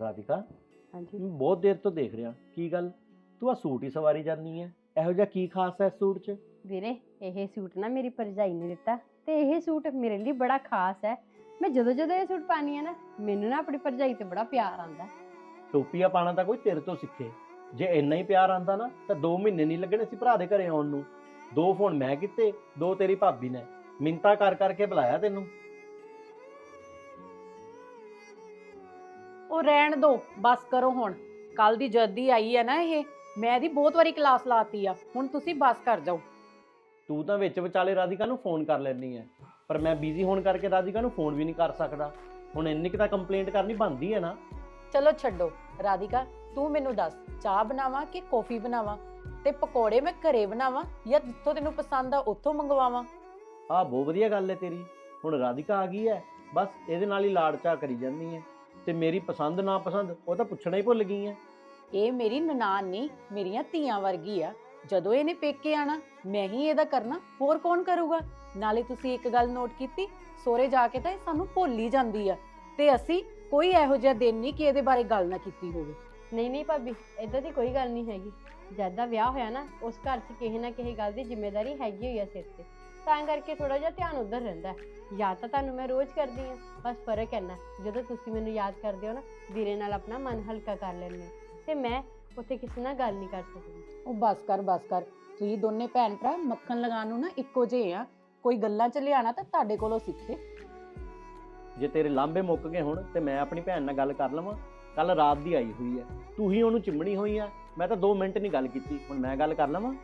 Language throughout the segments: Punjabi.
ਰਾਧਿਕਾ ਹਾਂਜੀ। ਮੈਂ ਬਹੁਤ ਦੇਰ ਤੋਂ ਦੇਖ ਰਿਹਾ ਕੀ ਗੱਲ? ਤੂੰ ਆ ਸੂਟ ਹੀ ਸਵਾਰੀ ਜਾਂਦੀ ਹੈ ਇਹੋ ਜਿਹਾ ਕੀ ਖਾਸ ਹੈ ਇਸ ਸੂਟ 'ਚ? ਵੀਰੇ ਇਹ ਸੂਟ ਨਾ ਮੇਰੀ ਭਰਜਾਈ ਨੇ ਦਿੱਤਾ ਤੇ ਇਹ ਸੂਟ ਮੇਰੇ ਲਈ ਬੜਾ ਖਾਸ ਹੈ ਮੈਂ ਜਦੋਂ ਜਦੋਂ ਇਹ ਸੂਟ ਪਾਨੀ ਆ ਨਾ ਮੈਨੂੰ ਨਾ ਆਪਣੀ ਭਰਜਾਈ ਤੇ ਬੜਾ ਪਿਆਰ ਆਉਂਦਾ। ਟੋਪੀਆਂ ਪਾਣਾ ਤਾਂ ਕੋਈ ਤੇਰੇ ਤੋਂ ਸਿੱਖੇ। ਜੇ ਇੰਨਾ ਹੀ ਪਿਆਰ ਆਂਦਾ ਨਾ ਤਾਂ 2 ਮਹੀਨੇ ਨਹੀਂ ਲੱਗਣੇ ਸੀ ਭਰਾ ਦੇ ਘਰੇ ਆਉਣ ਨੂੰ। ਦੋ ਫੋਨ ਮੈਂ ਕੀਤੇ ਦੋ ਤੇਰੀ ਭਾਬੀ ਨੇ। ਮਿੰਤਾ ਕਰ ਕਰਕੇ ਬੁਲਾਇਆ ਤੈਨੂੰ। ਉਹ ਰਹਿਣ ਦੋ ਬਸ ਕਰੋ ਹੁਣ। ਕੱਲ ਦੀ ਜੱਦੀ ਆਈ ਹੈ ਨਾ ਇਹ ਮੈਂ ਇਹਦੀ ਬਹੁਤ ਵਾਰੀ ਕਲਾਸ ਲਾਤੀ ਆ। ਹੁਣ ਤੁਸੀਂ ਬਸ ਕਰ ਜਾਓ। ਤੂੰ ਤਾਂ ਵਿੱਚ ਵਿਚਾਲੇ ਰਾਧਿਕਾ ਨੂੰ ਫੋਨ ਕਰ ਲੈਣੀ ਹੈ ਪਰ ਮੈਂ ਬਿਜ਼ੀ ਹੋਣ ਕਰਕੇ ਰਾਧਿਕਾ ਨੂੰ ਫੋਨ ਵੀ ਨਹੀਂ ਕਰ ਸਕਦਾ। ਹੁਣ ਇੰਨੀ ਕਿ ਤਾਂ ਕੰਪਲੇਂਟ ਕਰਨੀ ਬਣਦੀ ਹੈ ਨਾ। ਚਲੋ ਛੱਡੋ। ਰਾਧਿਕਾ ਤੂੰ ਮੈਨੂੰ ਦੱਸ ਚਾਹ ਬਣਾਵਾਂ ਕਿ ਕੌਫੀ ਬਣਾਵਾਂ? ਤੇ ਪਕੌੜੇ ਮੈਂ ਘਰੇ ਬਣਾਵਾਂ ਜਾਂ ਜਿੱਥੋਂ ਤੈਨੂੰ ਪਸੰਦ ਆ ਉੱਥੋਂ ਮੰਗਵਾਵਾਂ? ਆਹ ਬਹੁਤ ਵਧੀਆ ਗੱਲ ਹੈ ਤੇਰੀ। ਹੁਣ ਰਾਧਿਕਾ ਆ ਗਈ ਹੈ ਬਸ ਇਹਦੇ ਨਾਲ ਹੀ ਲਾੜ ਚਾਹ ਕਰੀ ਜਾਂਦੀ ਹੈ ਤੇ ਮੇਰੀ ਪਸੰਦ ਨਾ ਪਸੰਦ ਉਹ ਤਾਂ ਪੁੱਛਣਾ ਹੀ ਭੁੱਲ ਗਈ ਹੈ ਇਹ ਮੇਰੀ ਨਨਾਣ ਨਹੀਂ ਮੇਰੀਆਂ ਧੀਆਂ ਵਰਗੀ ਆ। ਜਦੋਂ ਇਹਨੇ ਪੇਕੇ ਆਣਾ ਮੈਂ ਹੀ ਇਹਦਾ ਕਰਨਾ ਹੋਰ ਕੌਣ ਕਰੂਗਾ? ਨਾਲੇ ਤੁਸੀਂ ਇੱਕ ਗੱਲ ਨੋਟ ਕੀਤੀ ਸੋਰੇ ਜਾ ਕੇ ਤਾਂ ਇਹ ਸਾਨੂੰ ਭੁੱਲ ਹੀ ਜਾਂਦੀ ਆ। ਤੇ ਅਸੀਂ ਕੋਈ ਇਹੋ ਜਿਹਾ ਦਿਨ ਨਹੀਂ ਕਿ ਇਹਦੇ ਬਾਰੇ ਗੱਲ ਨਾ ਕੀਤੀ ਹੋਵੇ। ਨਹੀਂ ਨਹੀਂ ਭਾਬੀ ਇਦਾਂ ਦੀ ਕੋਈ ਗੱਲ ਨਹੀਂ ਹੈਗੀ। ਜਦ ਦਾ ਵਿਆਹ ਹੋਇਆ ਨਾ ਉਸ ਘਰ 'ਚ ਕਿਸੇ ਨਾ ਕਿਸੇ ਗੱਲ ਦੀ ਜ਼ਿੰਮੇਵਾਰੀ ਹੈਗੀ ਹੋਈ ਆ ਸਿਰ ਤੇ। ਤਾਂ ਕਰਕੇ ਥੋੜਾ ਜਿਹਾ ਧਿਆਨ ਉਧਰ ਰਹਿੰਦਾ ਹੈ। ਯਾਦ ਤਾਂ ਤੁਹਾਨੂੰ ਮੈਂ ਰੋਜ਼ ਕਰਦੀ ਹਾਂ ਬਸ ਫ਼ਰਕ ਹੈ। ਨਾ ਜਦੋਂ ਤੁਸੀਂ ਮੈਨੂੰ ਯਾਦ ਕਰਦੇ ਹੋ ਨਾ ਵੀਰੇ ਨਾਲ ਆਪਣਾ ਮਨ ਹਲਕਾ ਕਰ ਲੈਂਦੇ ਹੋ। ਤੇ ਮੈਂ ਉੱਥੇ ਕਿਸੇ ਨਾਲ ਗੱਲ ਨਹੀਂ ਕਰ ਸਕਦੀ। ਉਹ ਬਸ ਕਰ ਬਸ ਕਰ। ਤੁਸੀਂ ਦੋਨੇ ਭੈਣ ਭਰਾ ਮੱਖਣ ਲਗਾਉਣ ਨੂੰ ਨਾ ਇੱਕੋ ਜਿਹੇ ਆ। ਕੋਈ ਗੱਲਾਂ ਚ ਲਿਆਣਾ ਤਾਂ ਤੁਹਾਡੇ ਕੋਲੋਂ ਸਿੱਖੇ। ਜੇ ਤੇਰੇ ਲਾਂਬੇ ਮੁੱਕ ਗਏ ਹੁਣ ਤੇ ਮੈਂ ਆਪਣੀ ਭੈਣ ਨਾਲ ਗੱਲ ਕਰ ਲਵਾਂ। ਕੱਲ ਰਾਤ ਦੀ ਆਈ ਹੋਈ ਹੈ। ਤੂੰ ਹੀ ਉਹਨੂੰ ਚਿੰਮਣੀ ਹੋਈ ਆ। ਮੈਂ ਤਾਂ 2 ਮਿੰਟ ਨਹੀਂ ਗੱਲ ਕੀਤੀ। ਹੁਣ ਮੈਂ ਗੱਲ ਕਰ ਲਵਾਂ।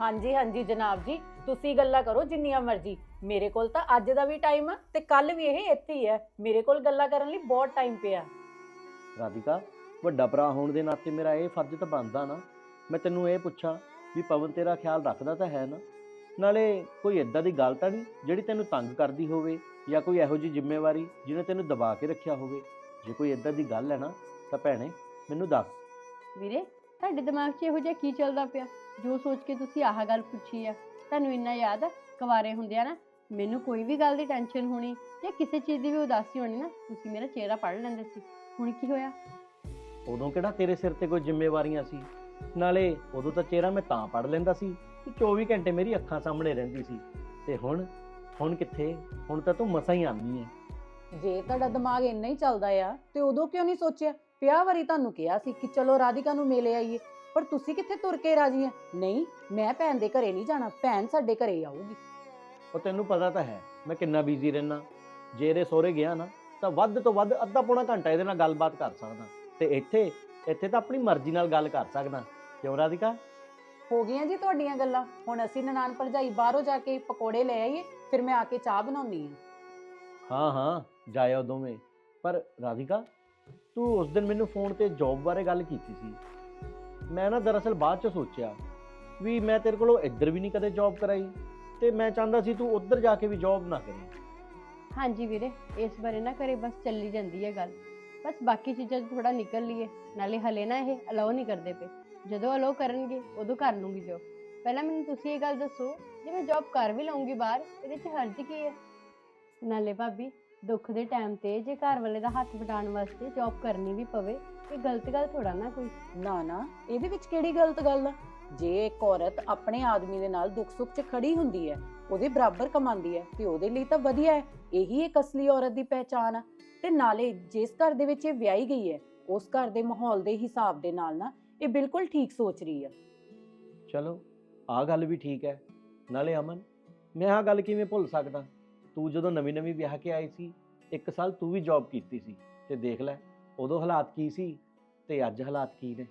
ਹਾਂਜੀ ਹਾਂਜੀ ਜਨਾਬ ਜੀ ਤੁਸੀਂ ਗੱਲਾਂ ਕਰੋ ਜਿੰਨੀਆਂ ਮਰਜ਼ੀ। ਮੇਰੇ ਕੋਲ ਤਾਂ ਅੱਜ ਦਾ ਵੀ ਟਾਈਮ ਆ ਤੇ ਕੱਲ ਵੀ ਇਹ ਇੱਥੇ ਹੀ ਹੈ ਮੇਰੇ ਕੋਲ ਗੱਲਾਂ ਕਰਨ ਲਈ ਬਹੁਤ ਟਾਈਮ ਪਿਆ। ਰਾਧਿਕਾ ਵੱਡਾ ਭਰਾ ਹੋਣ ਦੇ ਨਾਤੇ ਮੇਰਾ ਇਹ ਫਰਜ਼ ਤਾਂ ਬਣਦਾ ਨਾ। ਮੈਂ ਤੈਨੂੰ ਇਹ ਪੁੱਛਾਂ ਵੀ ਪਵਨ ਤੇਰਾ ਖਿਆਲ ਰੱਖਦਾ ਤਾਂ ਹੈ ਨਾ। ਨਾਲੇ ਕੋਈ ਇਦਾਂ ਦੀ ਗੱਲ ਤਾਂ ਨਹੀਂ ਜਿਹੜੀ ਤੈਨੂੰ ਤੰਗ ਕਰਦੀ ਹੋਵੇ ਜਾਂ ਕੋਈ ਇਹੋ ਜਿਹੀ ਜ਼ਿੰਮੇਵਾਰੀ ਜਿਹਨੇ ਤੈਨੂੰ ਦਬਾ ਕੇ ਰੱਖਿਆ ਹੋਵੇ। ਜੇ ਕੋਈ ਇਦਾਂ ਦੀ ਗੱਲ ਹੈ ਨਾ ਤਾਂ ਭੈਣੇ ਮੈਨੂੰ ਦੱਸ। ਵੀਰੇ ਤੁਹਾਡੇ ਦਿਮਾਗ 'ਚ ਇਹੋ ਜਿਹਾ ਕੀ ਚੱਲਦਾ ਪਿਆ? ਜੋ ਸੋਚ ਕੇ ਤੁਸੀਂ ਆਹ ਗੱਲ ਪੁੱਛੀ ਆ ਤੁਹਾਨੂੰ ਇੰਨਾ ਯਾਦ ਆ? ਕੁਵਾਰੇ ਹੁੰਦੇ ਆ ਨਾ ਮੈਨੂੰ ਕੋਈ ਵੀ ਗੱਲ ਦੀ ਟੈਨਸ਼ਨ ਹੋਣੀ ਜਾਂ ਕਿਸੇ ਚੀਜ਼ ਦੀ ਵੀ ਉਦਾਸੀ ਹੋਣੀ ਨਾ ਤੁਸੀਂ ਮੇਰਾ ਚਿਹਰਾ ਪੜ੍ਹ ਲੈਂਦੇ ਸੀ। ਹੁਣ ਕੀ ਹੋਇਆ? ਉਦੋਂ ਕਿਹੜਾ ਤੇਰੇ ਸਿਰ ਤੇ ਕੋਈ ਜ਼ਿੰਮੇਵਾਰੀਆਂ ਸੀ? ਨਾਲੇ ਉਦੋਂ ਤਾਂ ਚਿਹਰਾ ਮੈਂ ਤਾਂ ਪੜ ਲੈਂਦਾ ਸੀ ਕਿ 24 ਘੰਟੇ ਮੇਰੀ ਅੱਖਾਂ ਸਾਹਮਣੇ ਰਹਿੰਦੀ ਸੀ। ਤੇ ਹੁਣ ਹੁਣ ਕਿੱਥੇ? ਹੁਣ ਤਾਂ ਤੂੰ ਮਸਾਂ ਹੀ ਆਉਂਦੀ ਹੈ ਜੇ ਤੁਹਾਡਾ ਦਿਮਾਗ ਇੰਨਾ ਹੀ ਚੱਲਦਾ ਆ ਤੇ ਉਦੋਂ ਕਿਉਂ ਨਹੀਂ ਸੋਚਿਆ? ਪਿਆ ਵਾਰੀ ਤੁਹਾਨੂੰ ਕਿਹਾ ਸੀ ਕਿ ਚਲੋ ਰਾਧਿਕਾ ਨੂੰ ਮਿਲ ਆਈਏ। ਪਰ ਤੁਸੀਂ ਕਿੱਥੇ ਤੁਰ ਕੇ ਰਾਜੀ ਆ? ਨਹੀਂ ਮੈਂ ਭੈਣ ਦੇ ਘਰੇ ਨਹੀਂ ਜਾਣਾ ਭੈਣ ਸਾਡੇ ਘਰੇ ਆਊਗੀ। ਉਹ ਤੈਨੂੰ ਪਤਾ ਤਾਂ ਹੈ ਮੈਂ ਕਿੰਨਾ ਬਿਜ਼ੀ ਰਹਿਣਾ ਜੇ ਇਹਦੇ ਸਹੁਰੇ ਗਿਆ ਨਾ ਤਾਂ ਵੱਧ ਤੋਂ ਵੱਧ ਅੱਧਾ ਪੌਣਾ ਘੰਟਾ ਇਹਦੇ ਨਾਲ ਗੱਲਬਾਤ ਕਰ ਸਕਦਾ। ਤੇ ਇੱਥੇ ਇੱਥੇ ਤਾਂ ਆਪਣੀ ਮਰਜ਼ੀ ਨਾਲ ਗੱਲ ਕਰ ਸਕਦਾ। ਕਿਉਂ ਰਾਧਿਕਾ? ਹੋ ਗਈਆਂ ਜੀ ਤੁਹਾਡੀਆਂ ਗੱਲਾਂ। ਹੁਣ ਅਸੀਂ ਨਨਾਣ ਭਰਜਾਈ ਬਾਹਰੋਂ ਜਾ ਕੇ ਪਕੌੜੇ ਲੈ ਆਈਏ ਫਿਰ ਮੈਂ ਆ ਕੇ ਚਾਹ ਬਣਾਉਣੀ ਆ। ਹਾਂ ਹਾਂ ਜਾਇਓ ਦੋਵੇਂ। ਪਰ ਰਾਧਿਕਾ ਤੂੰ ਉਸ ਦਿਨ ਮੈਨੂੰ ਫੋਨ ਤੇ ਜੌਬ ਬਾਰੇ ਗੱਲ ਕੀਤੀ ਸੀ। ਮੈਂ ਨਾ ਦਰਅਸਲ ਬਾਅਦ ਚ ਸੋਚਿਆ ਵੀ ਮੈਂ ਤੇਰੇ ਕੋਲੋਂ ਇੱਧਰ ਵੀ ਨਹੀਂ ਕਦੇ ਜੌਬ ਕਰਾਈ ਤੇ ਮੈਂ ਚਾਹੁੰਦਾ ਸੀ ਤੂੰ ਉੱਧਰ ਜਾ ਕੇ ਵੀ ਜੌਬ ਨਾ ਕਰੇ। ਹਾਂਜੀ ਵੀਰੇ, ਇਸ ਬਾਰੇ ਨਾ ਕਰੇ ਬਸ ਚੱਲੀ ਜਾਂਦੀ ਹੈ ਗੱਲ। ਬਸ ਬਾਕੀ ਚੀਜ਼ਾਂ 'ਚ ਥੋੜਾ ਨਿਕਲ ਲਈਏ, ਨਾਲੇ ਹਲੇ ਨਾ ਇਹ ਅਲਾਉ ਨਹੀਂ ਕਰਦੇ ਪਏ। ਜਦੋਂ ਅਲਾਉ ਕਰਨਗੇ, ਉਦੋਂ ਕਰ ਲੂੰਗੀ ਜੋਬ ਪਹਿਲਾਂ ਮੈਨੂੰ ਤੁਸੀਂ ਇਹ ਗੱਲ ਦੱਸੋ, ਜੇ ਮੈਂ ਜੌਬ ਕਰ ਵੀ ਲਵਾਂਗੀ ਬਾਹਰ, ਇਹਦੇ 'ਚ ਹਰਜ ਕੀ ਹੈ? ਨਾਲੇ ਭਾਬੀ ਦੁੱਖ ਦੇ ਟਾਈਮ ਤੇ ਜੇ ਘਰ ਵਾਲੇ ਦਾ ਹੱਥ ਵਟਾਉਣ ਵਾਸਤੇ ਜੌਬ ਕਰਨੀ ਵੀ ਪਵੇ ਇਹ ਗਲਤ ਗੱਲ ਥੋੜਾ ਨਾ ਕੋਈ? ਨਾ ਨਾ ਇਹਦੇ ਵਿੱਚ ਕਿਹੜੀ ਗਲਤ ਗੱਲ ਆ? ਜੇ ਇੱਕ ਔਰਤ ਆਪਣੇ ਆਦਮੀ ਦੇ ਨਾਲ ਦੁੱਖ ਸੁੱਖ 'ਚ ਖੜੀ ਹੁੰਦੀ ਹੈ ਉਹਦੇ ਬਰਾਬਰ ਕਮਾਉਂਦੀ ਹੈ ਤੇ ਉਹਦੇ ਲਈ ਤਾਂ ਵਧੀਆ ਹੈ ਇਹੀ ਇੱਕ ਅਸਲੀ ਔਰਤ ਦੀ ਪਹਿਚਾਨ ਆ। ਤੇ ਨਾਲੇ ਜਿਸ ਘਰ ਦੇ ਵਿੱਚ ਇਹ ਵਿਆਹੀ ਗਈ ਹੈ ਉਸ ਘਰ ਦੇ ਮਾਹੌਲ ਦੇ ਹਿਸਾਬ ਦੇ ਨਾਲ ਨਾ ਇਹ ਬਿਲਕੁਲ ਠੀਕ ਸੋਚ ਰਹੀ ਹੈ ਚਲੋ ਆਹ ਗੱਲ ਵੀ ਠੀਕ ਹੈ। ਨਾਲੇ ਅਮਨ ਮੈਂ ਆਹ ਗੱਲ ਕਿਵੇਂ ਭੁੱਲ ਸਕਦਾ? ਤੂੰ ਜਦੋਂ ਨਵੀਂ ਨਵੀਂ ਵਿਆਹ ਕੇ ਆਈ ਸੀ, ਇੱਕ ਸਾਲ ਤੂੰ ਵੀ ਜੌਬ ਕੀਤੀ ਸੀ, ਤੇ ਦੇਖ ਲੈ, ਉਦੋਂ ਹਾਲਾਤ ਕੀ ਸੀ ਤੇ ਅੱਜ ਹਾਲਾਤ ਕੀ ਨੇ?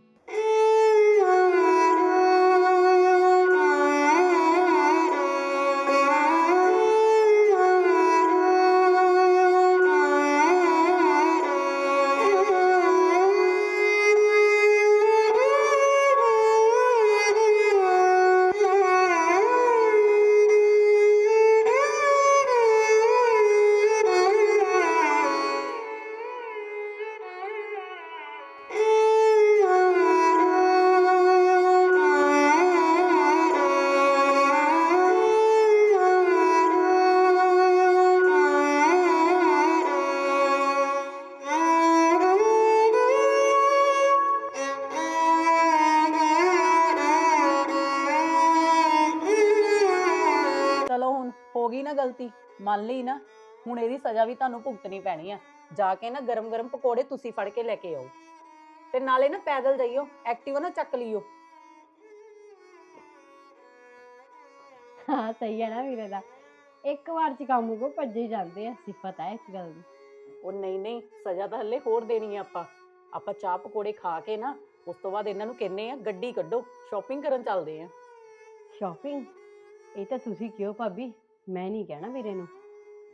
ਮੰਨ ਲਈ ਨਾ ਹੁਣ ਇਹਦੀ ਸਜ਼ਾ ਵੀ ਤੁਹਾਨੂੰ ਭੁਗਤਣੀ ਪੈਣੀ ਆ। ਜਾ ਕੇ ਨਾ ਗਰਮ ਗਰਮ ਪਕੌੜੇ ਤੁਸੀਂ ਫੜ ਕੇ ਲੈ ਕੇ ਆਓ। ਤੇ ਨਾਲੇ ਨਾ ਪੈਦਲ ਜਾਈਓ ਐਕਟਿਵਾ ਨਾ ਚੱਕ ਲਿਓ। ਹਾਂ ਸਹੀ ਹੈ ਨਾ ਵੀਰੇ ਦਾ। ਇੱਕ ਵਾਰ ਚ ਕੰਮ ਕੋ ਭੱਜੇ ਜਾਂਦੇ ਆ ਸਿਫਤ ਹੈ ਇਸ ਗੱਲ ਦੀ ਉਹ ਨਹੀਂ ਨਹੀਂ ਸਜ਼ਾ ਤਾਂ ਹੱਲੇ ਹੋਰ ਦੇਣੀ ਆ ਆਪਾਂ। ਆਪਾਂ ਚਾਹ ਪਕੌੜੇ ਖਾ ਕੇ ਨਾ ਉਸ ਤੋਂ ਬਾਅਦ ਇਹਨਾਂ ਨੂੰ ਕਹਿੰਨੇ ਆ ਗੱਡੀ ਕੱਢੋ ਸ਼ਾਪਿੰਗ ਕਰਨ ਚੱਲਦੇ ਆ। ਸ਼ਾਪਿੰਗ ਇਹ ਤਾਂ ਤੁਸੀਂ ਕਿਉਂ ਭਾਬੀ? ਮੈਂ ਨਹੀਂ ਕਹਿਣਾ ਵੀਰੇ ਨੂੰ।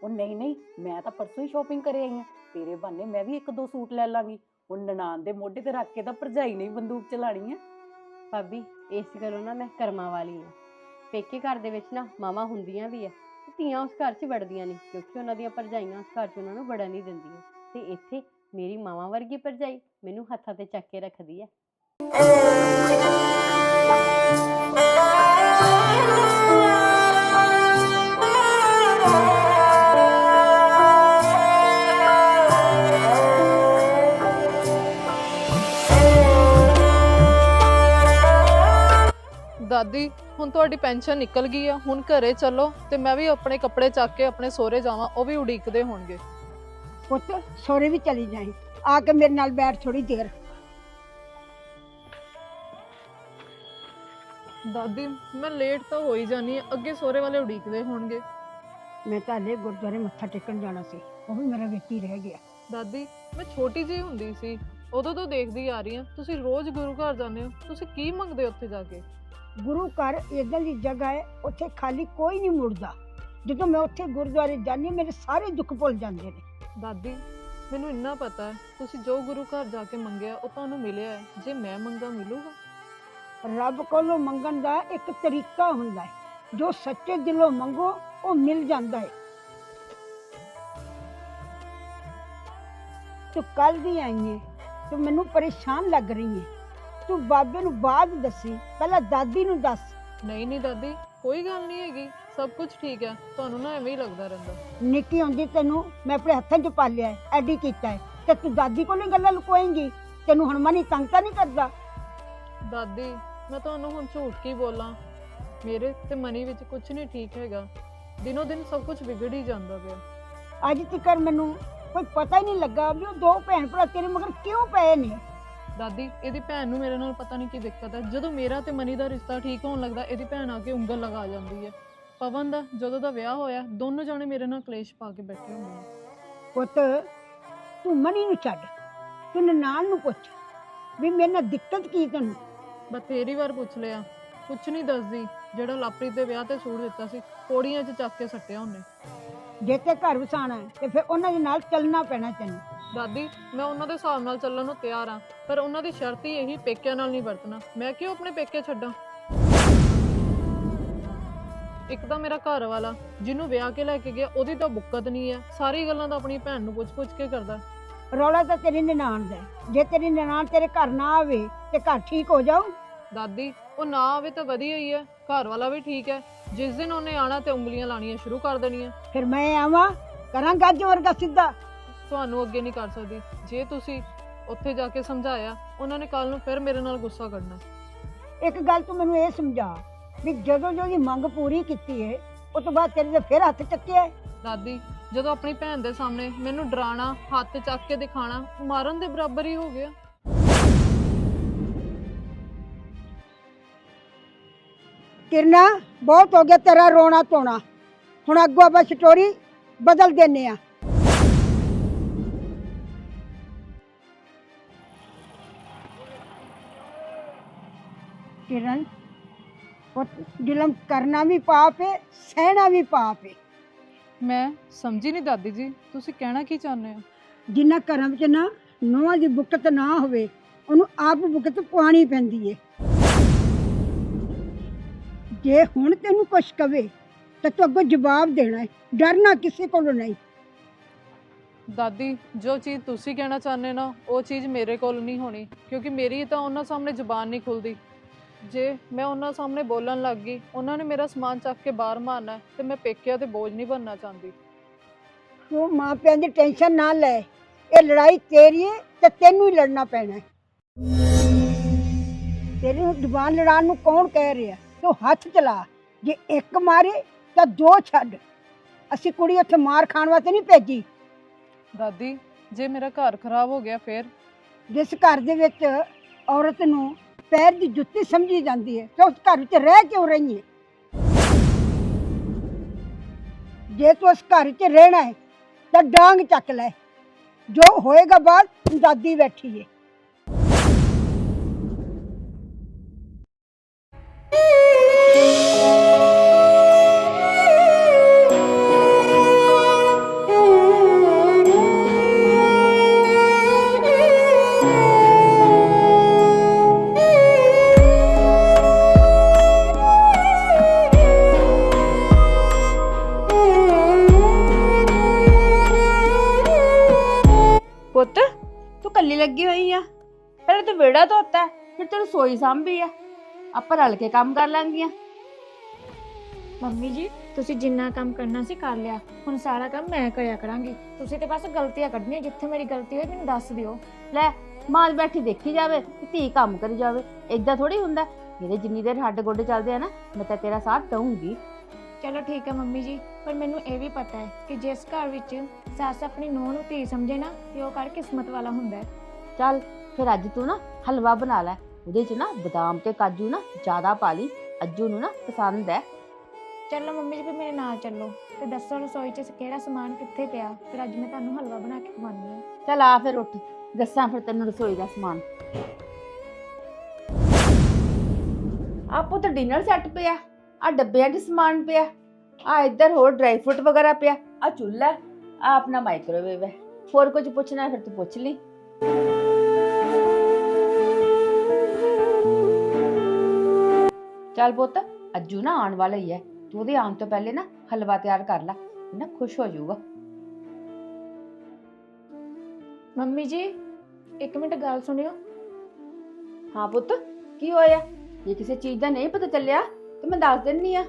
ਉਹ ਨਹੀਂ ਨਹੀਂ ਮੈਂ ਤਾਂ ਪਰਸੋਂ ਹੀ ਸ਼ਾਪਿੰਗ ਕਰੇ ਆਈ ਆ। ਤੇਰੇ ਬਹਾਨੇ ਮੈਂ ਵੀ ਇੱਕ ਦੋ ਸੂਟ ਲੈ ਲਾਂਗੀ। ਹੁਣ ਨਨਾਣ ਦੇ ਮੋਢੇ ਤੇ ਰੱਖ ਕੇ ਤਾਂ ਭਰਜਾਈ ਨਹੀਂ ਬੰਦੂਕ ਚਲਾਣੀ ਆ। ਭਾਬੀ ਇਸ ਗੱਲੋਂ ਨਾ ਮੈਂ ਕਰਮਾਂ ਵਾਲੀ ਹਾਂ ਪੇਕੇ ਘਰ ਦੇ ਵਿੱਚ ਨਾ ਮਾਵਾਂ ਹੁੰਦੀਆਂ ਵੀ ਆ। ਤੇ ਧੀਆਂ ਉਸ ਘਰ 'ਚ ਵੜਦੀਆਂ ਨੇ ਕਿਉਂਕਿ ਉਹਨਾਂ ਦੀਆਂ ਭਰਜਾਈਆਂ ਉਸ ਘਰ 'ਚ ਉਹਨਾਂ ਨੂੰ ਵੜਨ ਨਹੀਂ ਦਿੰਦੀਆਂ। ਤੇ ਇੱਥੇ ਮੇਰੀ ਮਾਵਾਂ ਵਰਗੀ ਭਰਜਾਈ ਮੈਨੂੰ ਹੱਥਾਂ ਤੇ ਚੱਕ ਕੇ ਰੱਖਦੀ ਹੈ ਦਾਦੀ ਹੁਣ ਤੁਹਾਡੀ ਪੈਨਸ਼ਨ ਨਿਕਲ ਗਈ ਆ ਹੁਣ ਘਰੇ ਚੱਲੋ ਤੇ ਮੈਂ ਵੀ ਆਪਣੇ ਕੱਪੜੇ ਚੱਕ ਕੇ ਆਪਣੇ ਸਹੁਰੇ ਜਾਵਾਂ ਉਹ ਵੀ ਉਡੀਕਦੇ ਹੋਣਗੇ। ਪੁੱਤ ਸੋਰੇ ਵੀ ਚਲੀ ਜਾਈ ਆ ਕੇ ਮੇਰੇ ਨਾਲ ਬੈਠ ਥੋੜੀ ਦੇਰ। ਦਾਦੀ ਮੈਂ ਲੇਟ ਤਾਂ ਹੋ ਹੀ ਜਾਨੀ ਆ ਅੱਗੇ ਸਹੁਰੇ ਵਾਲੇ ਉਡੀਕਦੇ ਹੋਣਗੇ। ਮੈਂ ਤਾਂ ਹਲੇ ਗੁਰਦੁਆਰੇ ਮੱਥਾ ਟੇਕਣ ਜਾਣਾ ਸੀ ਉਹ ਵੀ ਮੇਰਾ ਵਿੱਚ ਹੀ ਰਹਿ ਗਿਆ। ਦਾਦੀ ਮੈਂ ਛੋਟੀ ਜਿਹੀ ਹੁੰਦੀ ਸੀ ਉਦੋਂ ਤੋਂ ਦੇਖਦੀ ਆ ਰਹੀ ਆ ਤੁਸੀਂ ਰੋਜ਼ ਗੁਰੂ ਘਰ ਜਾਂਦੇ ਹੋ ਤੁਸੀਂ ਕੀ ਮੰਗਦੇ ਹੋ ਉੱਥੇ ਜਾ ਕੇ? ਗੁਰੂ ਘਰ ਇਦਾਂ ਦੀ ਜਗ੍ਹਾ ਹੈ ਉੱਥੇ ਖਾਲੀ ਕੋਈ ਨਹੀਂ ਮੁੜਦਾ। ਜਦੋਂ ਮੈਂ ਉੱਥੇ ਗੁਰਦੁਆਰੇ ਜਾਂਦੀ ਹਾਂ, ਮੇਰੇ ਸਾਰੇ ਦੁੱਖ ਭੁੱਲ ਜਾਂਦੇ ਨੇ। ਦਾਦੀ ਮੈਨੂੰ ਇੰਨਾ ਪਤਾ ਹੈ ਤੁਸੀਂ ਜੋ ਗੁਰੂ ਘਰ ਜਾ ਕੇ ਮੰਗਿਆ ਉਹ ਤੁਹਾਨੂੰ ਮਿਲਿਆ ਹੈ। ਜੇ ਮੈਂ ਮੰਗਾ ਮਿਲੂਗਾ? ਰੱਬ ਕੋਲੋਂ ਮੰਗਣ ਦਾ ਇੱਕ ਤਰੀਕਾ ਹੁੰਦਾ ਹੈ। ਜੋ ਸੱਚੇ ਦਿਲੋਂ ਮੰਗੋ ਉਹ ਮਿਲ ਜਾਂਦਾ ਹੈ। ਤੂੰ ਕੱਲ ਦੀ ਆਈ ਹੈ ਤੂੰ ਮੈਨੂੰ ਪਰੇਸ਼ਾਨ ਲੱਗ ਰਹੀ ਹੈ। ਤੂੰ ਬਾਬੇ ਨੂੰ ਬਾਅਦ ਦੱਸੀ ਪਹਿਲਾਂ ਦਾਦੀ ਨੂੰ ਦੱਸ। ਨਹੀਂ ਨਹੀਂ ਦਾਦੀ ਕੋਈ ਗੱਲ ਨਹੀਂ ਹੈਗੀ ਸਭ ਕੁਝ ਠੀਕ ਹੈ ਤੁਹਾਨੂੰ ਨਾ ਐਵੇਂ ਹੀ ਲੱਗਦਾ ਰਹਿੰਦਾ। ਨਿੱਕੀ ਹੁੰਦੀ ਤੈਨੂੰ ਮੈਂ ਆਪਣੇ ਹੱਥਾਂ 'ਚ ਪਾਲਿਆ ਹੈ ਐਡੀ ਕੀਤਾ ਹੈ। ਤੇ ਤੂੰ ਦਾਦੀ ਕੋਲੋਂ ਹੀ ਗੱਲਾਂ ਲੁਕਵਾਏਂਗੀ ਤੈਨੂੰ ਹੁਣ ਮਨੀ ਤੰਗ ਤਾਂ ਨਹੀਂ ਕਰਦਾ? ਦਾਦੀ ਮੈਂ ਤੁਹਾਨੂੰ ਹੁਣ ਝੂਠ ਕੀ ਬੋਲਾਂ? ਮੇਰੇ ਤੇ ਮਨੀ ਵਿੱਚ ਕੁਝ ਨਹੀਂ ਠੀਕ ਹੈਗਾ। ਦਿਨੋ ਦਿਨ ਸਭ ਕੁਝ ਵਿਗੜ ਹੀ ਜਾਂਦਾ ਪਿਆ। ਅੱਜ ਤੱਕ ਮੈਨੂੰ ਕੋਈ ਪਤਾ ਹੀ ਨਹੀਂ ਲੱਗਾ ਵੀ ਉਹ ਦੋ ਭੈਣ ਭਰਾ ਤੇਰੇ ਮਗਰ ਕਿਉਂ ਪਏ ਨੇ? ਦਾਦੀ ਇਹਦੀ ਭੈਣ ਨੂੰ ਮੇਰੇ ਨਾਲ ਪਤਾ ਨਹੀਂ ਕੀ ਦਿੱਕਤ ਹੈ। ਜਦੋਂ ਮੇਰਾ ਤੇ ਮਨੀ ਦਾ ਰਿਸ਼ਤਾ ਠੀਕ ਹੋਣ ਲੱਗਦਾ ਇਹਦੀ ਭੈਣ ਆ ਕੇ ਉਂਗਲ ਲਗਾ ਜਾਂਦੀ ਹੈ। ਪਵਨ ਦਾ ਜਦੋਂ ਦਾ ਵਿਆਹ ਹੋਇਆ ਦੋਨੋਂ ਜਾਣੇ ਮੇਰੇ ਨਾਲ ਕਲੇਸ਼ ਪਾ ਕੇ ਬੈਠੇ ਹੁੰਦੇ ਨੇ। ਪੁੱਤ ਤੂੰ ਮਨੀ ਨੂੰ ਛੱਡ ਤੂੰ ਨਨਾਣ ਨੂੰ ਪੁੱਛ ਵੀ ਮੇਰੇ ਨਾਲ ਦਿੱਕਤ ਕੀ ਤੈਨੂੰ? ਬਥੇਰੀ ਵਾਰ ਪੁੱਛ ਲਿਆ। ਕੁਛ ਨਹੀਂ ਦੱਸਦੀ ਜਿਹੜਾ ਲਾਪਰੀ ਦੇ ਵਿਆਹ ਤੇ ਸੂਟ ਦਿੱਤਾ ਸੀ ਪੌੜੀਆਂ 'ਚ ਚੱਕ ਕੇ ਸੱਟਿਆ ਉਹਨੇ। ਜੇ ਤੇ ਘਰ ਵਸਾਣਾ ਤੇ ਫਿਰ ਉਹਨਾਂ ਦੇ ਨਾਲ ਚੱਲਣਾ ਪੈਣਾ ਤੈਨੂੰ। ਦਾਦੀ ਮੈਂ ਉਹਨਾਂ ਦੇ ਹਿਸਾਬ ਨਾਲ ਚੱਲਣ ਨੂੰ ਤਿਆਰ ਹਾਂ ਪਰ ਉਹਨਾਂ ਦੀ ਸ਼ਰਤ ਹੀ ਇਹੀ ਪੇਕਿਆਂ ਨਾਲ ਨਹੀਂ ਵਰਤਣਾ। ਮੈਂ ਕਿਉਂ ਆਪਣੇ ਪੇਕੇ ਛੱਡਾਂ? ਇੱਕ ਤਾਂ ਮੇਰਾ ਘਰ ਵਾਲਾ ਜਿਹਨੂੰ ਵਿਆਹ ਕੇ ਲੈ ਕੇ ਗਿਆ ਉਹਦੀ ਤਾਂ ਬੁੱਕਤ ਨਹੀਂ ਹੈ। ਸਾਰੀ ਗੱਲਾਂ ਤਾਂ ਆਪਣੀ ਭੈਣ ਨੂੰ ਪੁੱਛ-ਪੁੱਛ ਕੇ ਕਰਦਾ। ਰੌਲਾ ਤਾਂ ਤੇਰੀ ਨਨਾਣ ਦਾ ਹੈ। ਜੇ ਤੇਰੀ ਨਨਾਣ ਤੇਰੇ ਘਰ ਨਾ ਆਵੇ ਤੇ ਘਰ ਠੀਕ ਹੋ ਜਾਊ? ਦਾਦੀ ਉਹ ਨਾ ਆਵੇ ਤਾਂ ਵਧੀਆ ਹੀ ਹੈ। ਘਰ ਵਾਲਾ ਵੀ ਠੀਕ ਹੈ। ਜਿਸ ਦਿਨ ਉਹਨੇ ਆਣਾ ਤੇ ਉਂਗਲੀਆਂ ਲਾਣੀਆਂ ਸ਼ੁਰੂ ਕਰ ਦੇਣੀਆਂ। ਫਿਰ ਮੈਂ ਆਵਾਂ ਕਰਾਂ ਗੱਜ ਵਰਗਾ ਸਿੱਧਾ। ਤੁਹਾਨੂੰ ਅੱਗੇ ਨਹੀਂ ਕਰ ਸਕਦੀ। ਜੇ ਤੁਸੀਂ ਉੱਥੇ ਜਾ ਕੇ ਸਮਝਾਇਆ ਉਹਨਾਂ ਨੇ ਕੱਲ ਨੂੰ ਫਿਰ ਮੇਰੇ ਨਾਲ ਗੁੱਸਾ ਕਰਨਾ। ਇੱਕ ਗੱਲ ਤੂੰ ਮੈਨੂੰ ਇਹ ਸਮਝਾ ਵੀ ਜਦੋਂ ਜੋ ਦੀ ਮੰਗ ਪੂਰੀ ਕੀਤੀ ਹੈ ਉਸ ਤੋਂ ਬਾਅਦ ਤੇਰੇ ਤੇ ਫਿਰ ਹੱਥ ਚੱਕਿਆ। ਦਾਦੀ ਜਦੋਂ ਆਪਣੀ ਭੈਣ ਦੇ ਸਾਹਮਣੇ ਮੈਨੂੰ ਡਰਾਣਾ ਹੱਥ ਚੱਕ ਕੇ ਦਿਖਾਣਾ ਮਾਰਨ ਦੇ ਬਰਾਬਰ ਹੀ ਹੋ ਗਿਆ। ਕਿਰਨਾ ਬਹੁਤ ਹੋ ਗਿਆ ਤੇਰਾ ਰੋਣਾ ਧੋਣਾ। ਹੁਣ ਅੱਗੋਂ ਆਪਾਂ ਸਟੋਰੀ ਬਦਲ ਦਿੰਨੇ ਆ। ਕਿਰਨ ਉਹ ਜ਼ੁਲਮ ਕਰਨਾ ਵੀ ਪਾਪ ਹੈ ਸਹਿਣਾ ਵੀ ਪਾਪ ਹੈ ਮੈਂ ਸਮਝੀ ਨਹੀਂ ਦਾਦੀ ਜੀ ਤੁਸੀਂ ਕਹਿਣਾ ਕੀ ਚਾਹੁੰਦੇ ਹੋ? ਜਿਨ੍ਹਾਂ ਘਰਾਂ ਵਿੱਚ ਨਾ ਨੋਹਾਂ ਦੀ ਬੁਕਤ ਨਾ ਹੋਵੇ ਉਹਨੂੰ ਆਪ ਬੁਕਤ ਪਾਣੀ ਪੈਂਦੀ ਹੈ ਜੇ ਹੁਣ ਤੈਨੂੰ ਕੁਛ ਕਵੇ ਤਾਂ ਤੂੰ ਅੱਗੋਂ ਜਵਾਬ ਦੇਣਾ ਹੈ। ਡਰਨਾ ਕਿਸੇ ਕੋਲੋਂ ਨਹੀਂ। ਦਾਦੀ ਜੋ ਚੀਜ਼ ਤੁਸੀਂ ਕਹਿਣਾ ਚਾਹੁੰਦੇ ਨਾ ਉਹ ਚੀਜ਼ ਮੇਰੇ ਕੋਲ ਨਹੀਂ ਹੋਣੀ ਕਿਉਂਕਿ ਮੇਰੀ ਤਾਂ ਉਹਨਾਂ ਸਾਹਮਣੇ ਜ਼ੁਬਾਨ ਨਹੀਂ ਖੁੱਲਦੀ। ਜੇ ਮੈਂ ਉਹਨਾਂ ਸਾਹਮਣੇ ਬੋਲਣ ਲੱਗ ਗਈ ਉਹਨਾਂ ਨੇ ਮੇਰਾ ਸਮਾਨ ਚੱਕ ਕੇ ਬਾਹਰ ਮਾਰਨਾ ਹੈ ਤੇ ਮੈਂ ਪੇਕਿਆਂ ਤੇ ਬੋਝ ਨਹੀਂ ਬਣਨਾ ਚਾਹੁੰਦੀ। ਤੂੰ ਮਾਂ ਪਿਆਂ ਦੀ ਟੈਨਸ਼ਨ ਨਾ ਲੈ। ਇਹ ਲੜਾਈ ਤੇਰੀ ਹੈ ਤੇ ਤੈਨੂੰ ਹੀ ਲੜਨਾ ਪੈਣਾ ਹੈ। ਤੇਰੀ ਨੂੰ ਜ਼ੁਬਾਨ ਲੜਾਉਣ ਨੂੰ ਕੌਣ ਕਹਿ ਰਿਹਾ? ਤੂੰ ਹੱਥ ਚਲਾ। ਜੇ ਇੱਕ ਮਾਰੇ ਤਾਂ ਦੋ ਛੱਡ। ਅਸੀਂ ਕੁੜੀ ਉੱਥੇ ਮਾਰ ਖਾਣ ਵਾਸਤੇ ਨਹੀਂ ਭੇਜੀ। ਦਾਦੀ ਜੇ ਮੇਰਾ ਘਰ ਖਰਾਬ ਹੋ ਗਿਆ ਫਿਰ? ਜਿਸ ਘਰ ਦੇ ਵਿੱਚ ਔਰਤ ਨੂੰ ਪੈਰ ਦੀ ਜੁੱਤੀ ਸਮਝੀ ਜਾਂਦੀ ਹੈ ਤਾਂ ਉਸ ਘਰ ਵਿੱਚ ਰਹਿ ਕਿਉਂ ਰਹੀ ਹੈ? ਜੇ ਤੂੰ ਉਸ ਘਰ 'ਚ ਰਹਿਣਾ ਹੈ ਤਾਂ ਡਾਂਗ ਚੱਕ ਲੈ। ਜੋ ਹੋਏਗਾ ਬਾਅਦ ਦਾਦੀ ਬੈਠੀ ਹੈ। ਆਪਾਂ ਰਲ ਕੇ ਕੰਮ ਕਰ ਲਾਂਗੀਆਂ। ਮੰਮੀ ਜੀ ਤੁਸੀਂ ਜਿੰਨਾ ਕੰਮ ਕਰਨਾ ਸੀ ਕਰ ਲਿਆ। ਹੁਣ ਸਾਰਾ ਕੰਮ ਮੈਂ ਕਰਿਆ ਕਰਾਂਗੀ। ਤੁਸੀਂ ਤੇ ਬਸ ਗਲਤੀਆਂ ਕੱਢਣੀਆਂ ਜਿੱਥੇ ਮੇਰੀ ਗਲਤੀ ਹੋਈ ਮੈਨੂੰ ਦੱਸ ਦਿਓ। ਲੈ ਮਾਂ ਬੈਠੀ ਦੇਖੀ ਜਾਵੇ ਤੇ ਧੀ ਕੰਮ ਕਰੀ ਜਾਵੇ। ਏਦਾਂ ਥੋੜੀ ਹੁੰਦਾ। ਮੇਰੇ ਜਿੰਨੀ ਦੇਰ ਹੱਡ ਗੋਡੇ ਚੱਲਦੇ ਆ ਨਾ ਮੈਂ ਤਾਂ ਤੇਰਾ ਸਾਥ ਦਊਂਗੀ। ਚਲੋ ਠੀਕ ਹੈ ਮੰਮੀ ਜੀ ਪਰ ਮੈਨੂੰ ਇਹ ਵੀ ਪਤਾ ਹੈ ਕਿ ਜਿਸ ਘਰ ਵਿੱਚ ਸੱਸ ਆਪਣੀ ਨੂੰਹ ਨੂੰ ਧੀ ਸਮਝੇ ਨਾ ਤੇ ਉਹ ਘਰ ਕਿਸਮਤ ਵਾਲਾ ਹੁੰਦਾ ਹੈ। ਚੱਲ ਫਿਰ ਅੱਜ ਤੂੰ ਨਾ ਹਲਵਾ ਬਣਾ ਲੈ। ਉਹਦੇ ਚ ਨਾ ਬਦਾਮ ਤੇ ਕਾਜੂ ਨਾ ਜ਼ਿਆਦਾ ਪਾ ਲਈ। ਅੱਜੂ ਨੂੰ ਨਾ ਪਸੰਦ ਹੈ ਚਲੋ ਮੰਮੀ ਜੀ ਫਿਰ ਮੇਰੇ ਨਾਲ ਚੱਲੋ। ਤੇ ਦੱਸੋ ਰਸੋਈ 'ਚ ਕਿਹੜਾ ਸਮਾਨ ਕਿੱਥੇ ਪਿਆ? ਫਿਰ ਅੱਜ ਮੈਂ ਤੁਹਾਨੂੰ ਹਲਵਾ ਬਣਾ ਕੇ ਖਵਾਉਂਦੀ ਹਾਂ। ਚੱਲ ਆ ਫਿਰ ਉੱਠ। ਦੱਸਾਂ ਫਿਰ ਤੈਨੂੰ ਰਸੋਈ ਦਾ ਸਮਾਨ। ਆਪੋ ਤਾਂ ਡਿਨਰ ਸੈੱਟ ਪਿਆ। ਆ ਡੱਬਿਆਂ 'ਚ ਸਮਾਨ ਪਿਆ। ਆ ਇੱਧਰ ਹੋਰ ਡਰਾਈ ਫਰੂਟ ਵਗੈਰਾ ਪਿਆ। ਆ ਚੁੱਲ੍ਹਾ। ਆ ਆਪਣਾ ਮਾਈਕ੍ਰੋਵੇਵ ਹੈ ਹੋਰ ਕੁਝ ਪੁੱਛਣਾ ਹੈ ਫਿਰ ਤੂੰ ਪੁੱਛ ਲਈ। ਚੱਲ ਪੁੱਤ ਅੱਜੂ ਨਾ ਆਉਣ ਵਾਲਾ ਹੀ ਹੈ। ਤੂੰ ਉਹਦੇ ਆਉਣ ਤੋਂ ਪਹਿਲੇ ਨਾ ਹਲਵਾ ਤਿਆਰ ਕਰ ਲੈ ਨਾ ਖੁਸ਼ ਹੋ ਜਾਊਗਾ। ਮੰਮੀ ਜੀ ਇੱਕ ਮਿੰਟ ਗੱਲ ਸੁਣਿਓ। ਹਾਂ ਪੁੱਤ ਕੀ ਹੋਇਆ? ਜੇ ਕਿਸੇ ਚੀਜ਼ ਦਾ ਨਹੀਂ ਪਤਾ ਚੱਲਿਆ ਤੇ ਮੈਂ ਦੱਸ ਦਿੰਨੀ ਆ।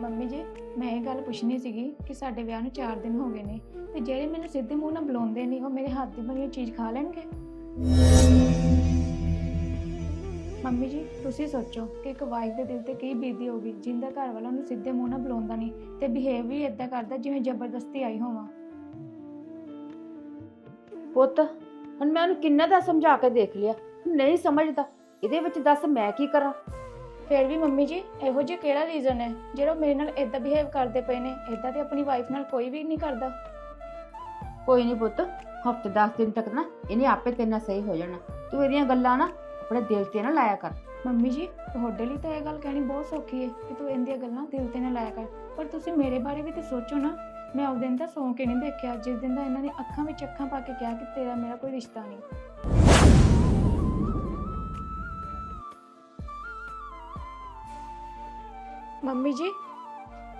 ਮੰਮੀ ਜੀ ਮੈਂ ਇਹ ਗੱਲ ਪੁੱਛਣੀ ਸੀਗੀ ਕਿ ਸਾਡੇ ਵਿਆਹ ਨੂੰ 4 ਦਿਨ ਹੋ ਗਏ ਨੇ ਤੇ ਜਿਹੜੇ ਮੈਨੂੰ ਸਿੱਧੇ ਮੂੰਹ ਨਾਲ ਬੁਲਾਉਂਦੇ ਨਹੀਂ ਉਹ ਮੇਰੇ ਹੱਥ ਦੀ ਬਣੀ ਹੋਈ ਚੀਜ਼ ਖਾ ਲੈਣਗੇ? ਮੰਮੀ ਜੀ ਤੁਸੀਂ ਸੋਚੋ ਕਿ ਇੱਕ ਵਾਈਫ ਦੇ ਦਿਲ ਤੇ ਕੀ ਬੀਤੀ ਹੋਗੀ ਜਿੰਦਾ ਘਰ ਵਾਲਾ ਉਹਨੂੰ ਸਿੱਧੇ ਮੂੰਹ ਨਾਲ ਬੁਲਾਉਂਦਾ ਨਹੀਂ ਤੇ ਬਿਹੇਵ ਵੀ ਇਦਾਂ ਕਰਦਾ ਜਿਵੇਂ ਜ਼ਬਰਦਸਤੀ ਆਈ ਹੋਵਾਂ। ਪੁੱਤ ਹੁਣ ਮੈਂ ਉਹਨੂੰ ਕਿੰਨਾ ਦਾ ਸਮਝਾ ਕੇ ਦੇਖ ਲਿਆ ਨਹੀਂ ਸਮਝਦਾ ਇਹਦੇ ਵਿੱਚ ਦੱਸ ਮੈਂ ਕੀ ਕਰਾਂ? ਫਿਰ ਵੀ ਮੰਮੀ ਜੀ ਇਹੋ ਜਿਹਾ ਕਿਹੜਾ ਰੀਜ਼ਨ ਹੈ ਜਿਹੜਾ ਉਹ ਮੇਰੇ ਨਾਲ ਇਦਾਂ ਬਿਹੇਵ ਕਰਦੇ ਪਏ ਨੇ ਇਦਾਂ ਤੇ ਆਪਣੀ ਵਾਈਫ ਨਾਲ ਕੋਈ ਵੀ ਨਹੀਂ ਕਰਦਾ। ਕੋਈ ਨਹੀਂ ਪੁੱਤ ਹਫ਼ਤੇ 10 ਦਿਨ ਤੱਕ ਨਾ ਇਹਨੇ ਆਪੇ ਤੇਰੇ ਨਾਲ ਸਹੀ ਹੋ ਜਾਣਾ। ਤੂੰ ਇਹਦੀਆਂ ਗੱਲਾਂ ਨਾ ਆਪਣੇ ਦਿਲ ਤੇ ਨਾ ਲਾਇਆ ਕਰ। ਮੰਮੀ ਜੀ, ਤੁਹਾਡੇ ਲਈ ਤਾਂ ਇਹ ਗੱਲ ਕਹਿਣੀ ਬਹੁਤ ਸੌਖੀ ਹੈ ਕਿ ਤੂੰ ਇਹਦੀਆਂ ਗੱਲਾਂ ਦਿਲ ਤੇ ਨਾ ਲਾਇਆ ਕਰ। ਪਰ ਤੁਸੀਂ ਮੇਰੇ ਬਾਰੇ ਵੀ ਤੇ ਸੋਚੋ ਨਾ। ਮੈਂ ਉਸ ਦਿਨ ਤਾਂ ਸੌਂ ਕੇ ਨਹੀਂ ਦੇਖਿਆ। ਜਿਸ ਦਿਨ ਦਾ ਇਹਨਾਂ ਨੇ ਅੱਖਾਂ ਵਿੱਚ ਅੱਖਾਂ ਪਾ ਕੇ ਕਿਹਾ ਕਿ ਤੇਰਾ ਮੇਰਾ ਕੋਈ ਰਿਸ਼ਤਾ ਨਹੀਂ। ਮੰਮੀ ਜੀ,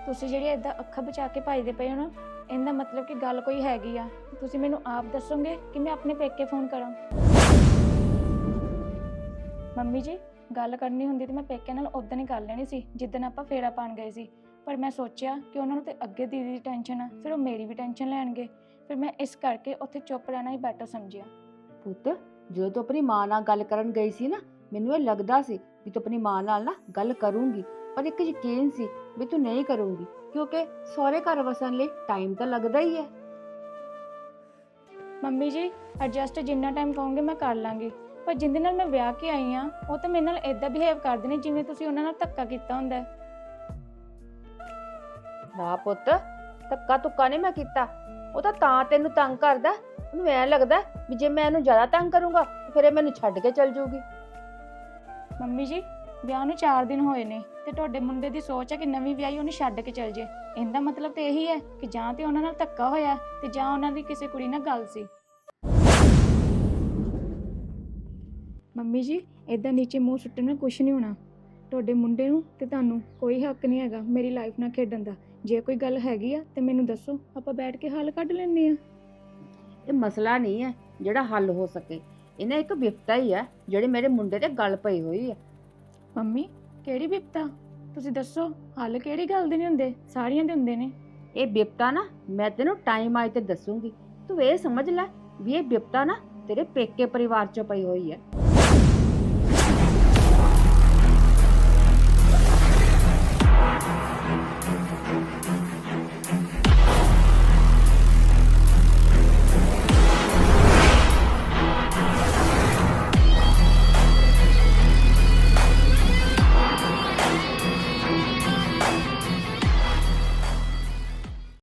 ਤੁਸੀਂ ਜਿਹੜੀ ਇਦਾਂ ਅੱਖਾਂ ਬਚਾ ਕੇ ਭੱਜਦੇ ਪਏ ਹੋ ਨਾ, ਇਹਦਾ ਮਤਲਬ ਕਿ ਗੱਲ ਕੋਈ ਹੈਗੀ ਆ। ਤੁਸੀਂ ਮੈਨੂੰ ਆਪ ਦੱਸੋਗੇ ਕਿ ਮੈਂ ਆਪਣੇ ਪੇਕੇ ਫੋਨ ਕਰਾਂ? ਮੰਮੀ ਜੀ ਗੱਲ ਕਰਨੀ ਹੁੰਦੀ ਤੇ ਮੈਂ ਪੇਕੇ ਨਾਲ ਉਦੋਂ ਹੀ ਕਰ ਲੈਣੀ ਸੀ ਜਿੱਦਣ ਆਪਾਂ ਫੇਰਾ ਪਾਣ ਗਏ ਸੀ। ਪਰ ਮੈਂ ਸੋਚਿਆ ਕਿ ਉਹਨਾਂ ਨੂੰ ਤੇ ਅੱਗੇ ਦੀਦੀ ਦੀ ਟੈਨਸ਼ਨ ਆ ਫਿਰ ਉਹ ਮੇਰੀ ਵੀ ਟੈਨਸ਼ਨ ਲੈਣਗੇ। ਫਿਰ ਮੈਂ ਇਸ ਕਰਕੇ ਉੱਥੇ ਚੁੱਪ ਰਹਿਣਾ ਹੀ ਬੈਟਰ ਸਮਝਿਆ। ਪੁੱਤ ਜਦੋਂ ਤੂੰ ਆਪਣੀ ਮਾਂ ਨਾਲ ਗੱਲ ਕਰਨ ਗਈ ਸੀ ਨਾ ਮੈਨੂੰ ਇਹ ਲੱਗਦਾ ਸੀ ਵੀ ਤੂੰ ਆਪਣੀ ਮਾਂ ਨਾਲ ਨਾ ਗੱਲ ਕਰੂੰਗੀ। ਪਰ ਇੱਕ ਯਕੀਨ ਸੀ ਵੀ ਤੂੰ ਨਹੀਂ ਕਰੂੰਗੀ ਕਿਉਂਕਿ ਸਹੁਰੇ ਘਰ ਵਸਣ ਲਈ ਟਾਈਮ ਤਾਂ ਲੱਗਦਾ ਹੀ ਹੈ। ਮੰਮੀ ਜੀ ਐਡਜਸਟ ਜਿੰਨਾ ਟਾਈਮ ਕਹੋਗੇ ਮੈਂ ਕਰ ਲਾਂਗੀ। ਪਰ ਜਿੰਦੇ ਨਾਲ ਮੈਂ ਵਿਆਹ ਕੇ ਆਈ ਆ ਉਹ ਤਾਂ ਮੇਰੇ ਨਾਲ ਇਦਾਂ ਬਿਹੇਵ ਕਰਦੇ ਨੇ ਜਿਵੇਂ ਤੁਸੀਂ ਉਹਨਾਂ ਨਾਲ ਧੱਕਾ ਕੀਤਾ ਹੁੰਦਾ ਹੈ। ਨਾ ਪੁੱਤ ਧੱਕਾ ਤੁੱਕਾ ਨਹੀਂ ਮੈਂ ਕੀਤਾ। ਉਹ ਤਾਂ ਤਾਂ ਤੈਨੂੰ ਤੰਗ ਕਰਦਾ ਉਹਨੂੰ ਐ ਲੱਗਦਾ ਵੀ ਜੇ ਮੈਂ ਇਹਨੂੰ ਜ਼ਿਆਦਾ ਤੰਗ ਕਰੂੰਗਾ ਫਿਰ ਇਹ ਮੈਨੂੰ ਛੱਡ ਕੇ ਚਲ ਜਾਊਗੀ ਮੰਮੀ ਜੀ ਵਿਆਹ ਨੂੰ 4 ਦਿਨ ਹੋਏ ਨੇ ਤੇ ਤੁਹਾਡੇ ਮੁੰਡੇ ਦੀ ਸੋਚ ਹੈ ਕਿ ਨਵੀਂ ਵਿਆਹੀ ਉਹਨੂੰ ਛੱਡ ਕੇ ਚਲ ਜੇ। ਇਹਦਾ ਮਤਲਬ ਤੇ ਇਹੀ ਹੈ ਕਿ ਜਾਂ ਤੇ ਉਹਨਾਂ ਨਾਲ ਧੱਕਾ ਹੋਇਆ ਤੇ ਜਾਂ ਉਹਨਾਂ ਦੀ ਕਿਸੇ ਕੁੜੀ ਨਾਲ ਗੱਲ ਸੀ। ਮੰਮੀ ਜੀ ਇਦਾਂ ਨੀਚੇ ਮੂੰਹ ਸੁੱਟਣ ਨਾਲ ਕੁਝ ਨਹੀਂ ਹੋਣਾ। ਤੁਹਾਡੇ ਮੁੰਡੇ ਨੂੰ ਤੇ ਤੁਹਾਨੂੰ ਕੋਈ ਹੱਕ ਨਹੀਂ ਹੈਗਾ ਮੇਰੀ ਲਾਈਫ ਨਾਲ ਖੇਡਣ ਦਾ। ਜੇ ਕੋਈ ਗੱਲ ਹੈਗੀ ਆ ਤੇ ਮੈਨੂੰ ਦੱਸੋ ਆਪਾਂ ਬੈਠ ਕੇ ਹੱਲ ਕੱਢ ਲੈਂਦੇ ਆ। ਇਹ ਮਸਲਾ ਨਹੀਂ ਹੈ ਜਿਹੜਾ ਹੱਲ ਹੋ ਸਕੇ। ਇਹਨੇ ਇੱਕ ਵਿਪਤਾ ਹੀ ਹੈ ਜਿਹੜੀ ਮੇਰੇ ਮੁੰਡੇ ਤੇ ਗੱਲ ਪਈ ਹੋਈ ਹੈ ਮੰਮੀ ਕਿਹੜੀ ਵਿਪਤਾ? ਤੁਸੀਂ ਦੱਸੋ ਹੱਲ ਕਿਹੜੀ ਗੱਲ ਦੇ ਨਹੀਂ ਹੁੰਦੇ? ਸਾਰੀਆਂ ਦੇ ਹੁੰਦੇ ਨੇ। ਇਹ ਵਿਪਤਾ ਨਾ ਮੈਂ ਤੈਨੂੰ ਟਾਈਮ ਆਏ ਤੇ ਦੱਸੂਗੀ। ਤੂੰ ਇਹ ਸਮਝ ਲੈ ਵੀ ਇਹ ਵਿਪਤਾ ਨਾ ਤੇਰੇ ਪੇਕੇ ਪਰਿਵਾਰ ਚੋਂ ਪਈ ਹੋਈ ਹੈ